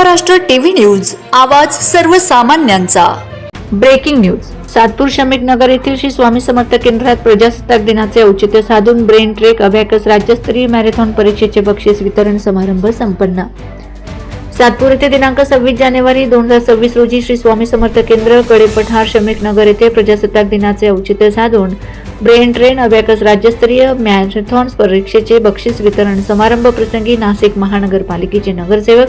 Maharashtra TV news आवाज सर्वसामान्यांचा. Breaking news. Satpur Shamik Nagar येथील श्री स्वामी समर्थ केंद्रात प्रजासत्ताक दिनाचे औचित्य साधून ब्रेन ट्रेक अभ्याकस राज्यस्तरीय मॅरेथॉन परीक्षेचे बक्षीस वितरण समारंभ संपन्न. सातपूर येथे दिनांक सव्वीस जानेवारी दोन हजार सव्वीस रोजी श्री स्वामी समर्थ केंद्र कडेपठार शमिक नगर येथे प्रजासत्ताक दिनाचे औचित्य साधून ब्रेन ट्रेन अभ्याकस राज्यस्तरीय मॅरेथॉन परीक्षेचे बक्षीस वितरण समारंभ प्रसंगी नाशिक महानगरपालिकेचे नगरसेवक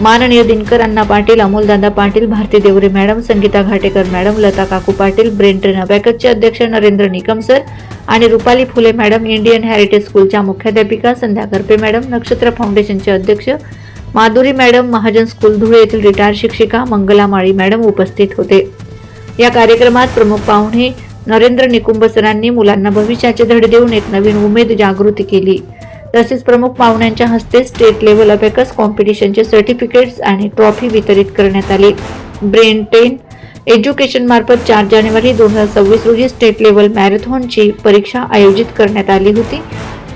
माननीय दिनकर अण्णा पाटील अमोलदादा पाटील भारती देवरे मॅडम संगीता घाटेकर मॅडम लता काकू पाटील ब्रेन ट्रेन अध्यक्ष नरेंद्र निकम सर आणि Rupali Phule madam Indian heritage स्कूलच्या मुख्याध्यापिका संध्या करपे मॅडम नक्षत्र फाउंडेशनचे अध्यक्ष माधुरी मॅडम महाजन स्कूल धुळे येथील रिटायर शिक्षिका मंगला माळी मॅडम उपस्थित होते. या कार्यक्रमात प्रमुख पाहुणे नरेंद्र निकुंभ सरांनी मुलांना भविष्याचे धडे देऊन एक नवीन उमेद जागृती केली. तसेच प्रमुख पाहुण्यांच्या हस्ते स्टेट लेवल अबॅकस कॉम्पिटिशनचे सर्टिफिकेट्स आणि ट्रॉफी वितरित करण्यात आली. ब्रेन टेन एज्युकेशन मार्फत चार जानेवारी दोन हजार सव्वीस रोजी स्टेट लेवल मॅरेथॉनची परीक्षा आयोजित करण्यात आली होती.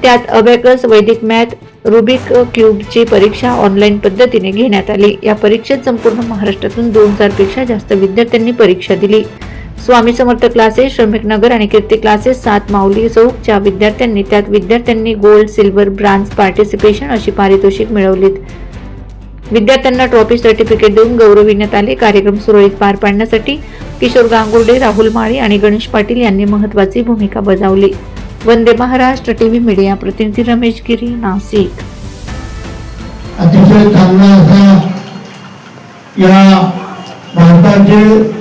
त्यात अबॅकस वैदिक मॅथ रुबिक क्यूबची परीक्षा ऑनलाईन पद्धतीने घेण्यात आली. या परीक्षेत संपूर्ण महाराष्ट्रातून दोन हजारपेक्षा जास्त विद्यार्थ्यांनी परीक्षा दिली. स्वामी समर्थ क्लासेस श्रमिक नगर आणि कीर्ती क्लासेस सात माऊली चौकच्या विद्यार्थ्यांनी त्यात विद्यार्थ्यांनी गोल्ड सिल्वर ब्रांज पार्टिसिपेशन अशी पारितोषिक मिळवलीत. विद्यार्थ्यांना ट्रॉफी सर्टिफिकेट देऊन गौरविण्यात आले. कार्यक्रम सुरळीत पार पाडण्यासाठी किशोर गांगुर्डे राहुल माळी आणि गणेश पाटील यांनी महत्वाची भूमिका बजावली. वंदे महाराष्ट्र टीव्ही मीडिया प्रतिनिधी रमेश गिरी नाशिक. अतिशय चांगला असा या भारताचे